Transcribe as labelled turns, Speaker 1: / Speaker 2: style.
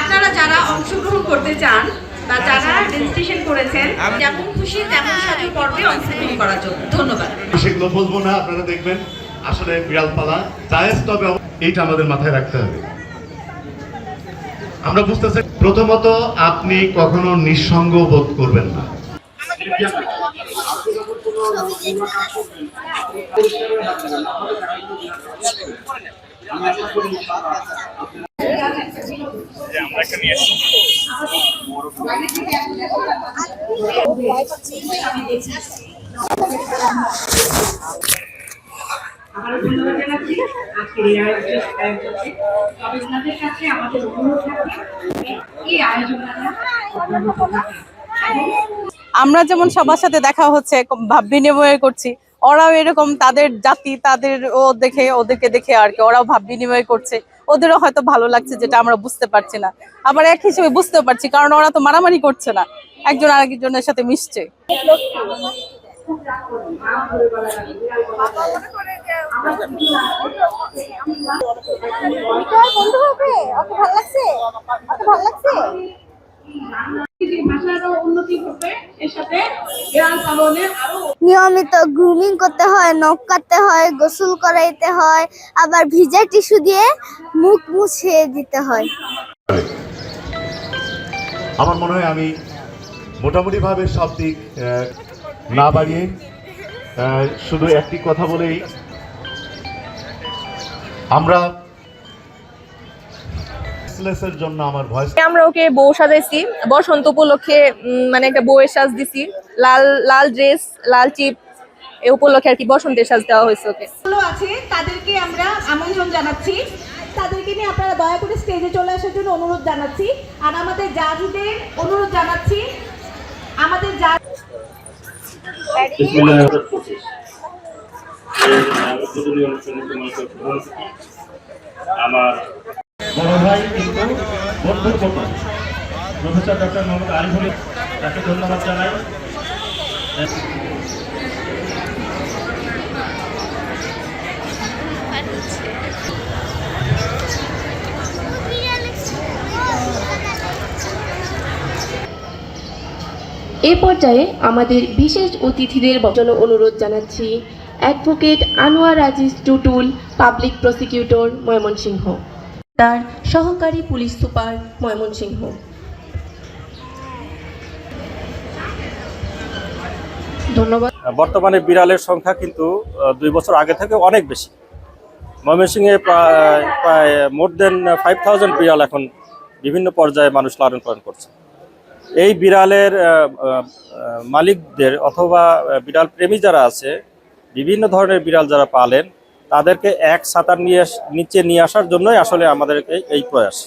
Speaker 1: আপনারা যারা অংশগ্রহণ করতে চান বা যারা রেজিস্ট্রেশন করেছেন যেমন খুশি তেমন সাজু পর্বে অংশগ্রহণ করার জন্য। ধন্যবাদ।
Speaker 2: সেগুলো বলব না আপনারা দেখবেন। আসলে বিড়াল পালা জায়েজ তবে এইটা আমাদের মাথায় রাখতে হবে। আমরা বুঝতেছি প্রথমত আপনি কখনো নিঃসঙ্গ বোধ করবেন না।
Speaker 1: এই আয়োজনটা
Speaker 3: আমরা যেমন সবার সাথে দেখা হচ্ছে ভাব বিনিময় করছি, ওরাও এরকম তাদের জাতি, তাদের ও দেখে, ওদেরকে দেখে আর কি, ওরাও ভাব বিনিময় করছে। ওদেরও হয়তো ভালো লাগছে যেটা আমরা বুঝতে পারছি না। আবার এক হিসেবে বুঝতেও পারছি, কারণ ওরা তো মারামারি করছে না। একজন আরেকজনের সাথে মিশছে।
Speaker 4: লাগছে নিয়মিত গ্রুমিং করতে হয় নখ কাটতে হয়, গোসল করাইতে হয়, আবার ভিজা টিস্যু দিয়ে মুখ মুছে দিতে হয়।
Speaker 2: আমার মনে হয় আমি মোটামুটিভাবে সব দিক না বাড়িয়ে শুধু একটি কথা বলেই আমরা এর জন্য আমার ভয়েস
Speaker 5: আমরা ওকে বউ সাজাইছি। বসন্ত উপলক্ষে মানে একটা বউয়ের সাজ দিছি। লাল লাল ড্রেস লাল চিপ এ উপলক্ষে আর কি বসন্তের সাজ দেওয়া হয়েছে ওকে।
Speaker 6: আছে তাদেরকে আমরা আমন্ত্রণ জানাচ্ছি। তাদেরকে নিয়ে আপনারা দয়া করে স্টেজে চলে আসার জন্য অনুরোধ জানাচ্ছি। আর আমাদের জাজদের অনুরোধ জানাচ্ছি। আমাদের জাজ
Speaker 7: আমার বড় ভাই কিন্তু প্রফেসর ডক্টর মোহাম্মদ আরিফুল তাকে ধন্যবাদ জানাই।
Speaker 8: এ পর্যায়ে আমাদের বিশেষ অতিথিদের জন্য অনুরোধ জানাচ্ছি advocate Anwar Aziz Tutul, public prosecutor Mymensingh. তার সহকারী পুলিশ সুপার ময়মনসিংহ। ধন্যবাদ।
Speaker 7: বর্তমানে বিড়ালের সংখ্যা কিন্তু দুই বছর আগে থেকে অনেক বেশি। ময়মনসিংহে প্রায় প্রায় মোর দেন ফাইভ থাউজেন্ড বিড়াল এখন বিভিন্ন পর্যায়ে মানুষ লালন পালন করছে। এই বিড়ালের মালিকদের অথবা বিড়াল প্রেমী যারা আছে, বিভিন্ন ধরনের বিড়াল যারা পালেন তাদেরকে এক সাঁতার নিয়ে নিচে নিয়ে আসার জন্যই আসলে আমাদেরকে এই প্রয়াস।